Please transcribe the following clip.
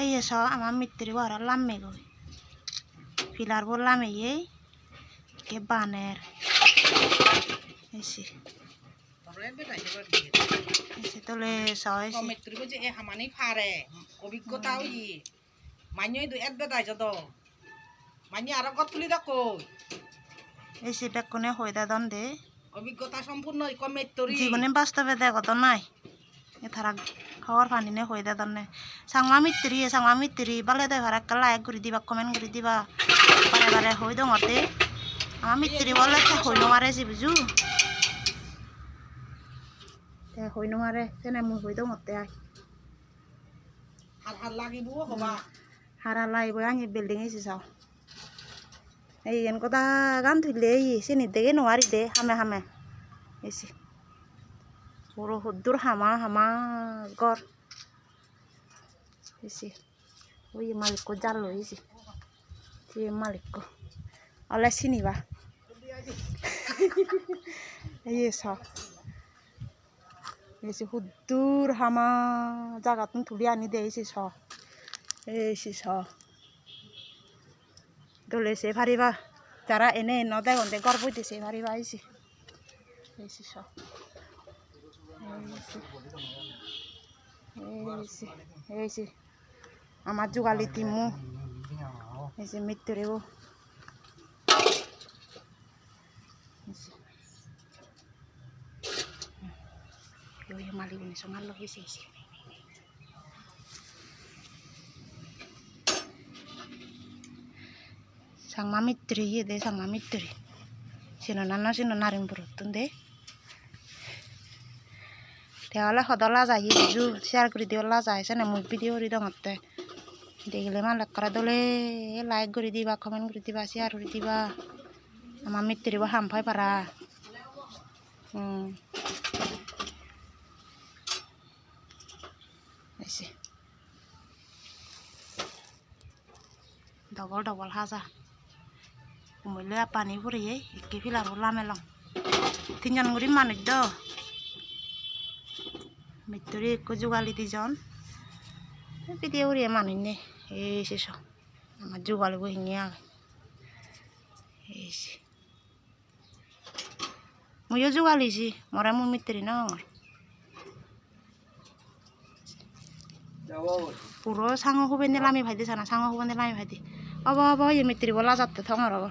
এই এসো আমার মিত্রি বড় লাম্মে গই পিলার বললাম এই কে বানের? এসে তারপরে বেটাই এবার দিয়ে এসে তোলে এসো এসে কমেত্রি যে এ হামানি ফারে অভিজ্ঞতাও ই। মাইনই দু এত বেটাই যদ মাইনি আরও কত তুলি দেখো। এসে বেকনে হয়ে দাদন দে। অভিজ্ঞতা সম্পূর্ণ জীবনে বাস্তবে দেখত নাই। এ থারা খাওয়ার পানি নে হয়ে দাদন নে সাংমা মিত্রি সাংমা মিত্রি বালে দে ভাড়া কালা এক করে দিবা কমেন্ট করে দিবা বারে বারে হই দঙতে আমার মিত্রি বলে হই নমারে যে বুঝু হই নমারে তেনে মুই হই দঙতে আই হার হার লাগিব হবা হারা লাইব আনি বিল্ডিং এসে চাও এই এন কথা গান ধুইলে এই চিনি দেখে নোৱাৰি দে হামে হামে এসে বড় সদ্দুর হামা হামা গর এসে ওই মালিক জাল লইছি সে মালিক অলে চিনিবা। এই চাও এসে সদ্দুর হামা জাগাতুন তুলি আনি দে এসে চ। এই চ। দলে সে ফারিবা যারা এনে নদে গন্ধে গর্ব দিছে ফারিবা আইসি এইসি চ। Ese. Ama jugale timu. Ese mettevo. Yo yo mali ni son allo ese ese. Sang mami tri ye de sang mami. Sino nana sino narin brutun de. তাহলে সদলা যাই ভিডিও শেয়ার করে দিও লা যাইছে না মুখ ভিডিও করে দমতে দেখলে মা লাগ করা দলে লাইক করে দিবা কমেন্ট করে দিবা শেয়ার করে দিবা আমার মিত্রিব হামফাই পারা হুম ডবল ডবল হাজা কুমিল্লা পানী ফুরিয়ে একে ফিলার লামেলাম তিনজন গুড়ি মানুষ দ মৃত্যুরি একটু যোগালি দুজন। পিটিয়ে উড়িয়ে মানুষ নে। এই শেষ আমার যোগালি বই নিয়ে এই মইও যোগালিছি মরা মোৰ মৃত্যুরি না আমার। পুরো সাঙ হুবে নিলামি ভাই দিছে না সাঙ হুবে নিলামি ভাই দি অব অব, এই মৃত্যুরি বলা যাতে অব।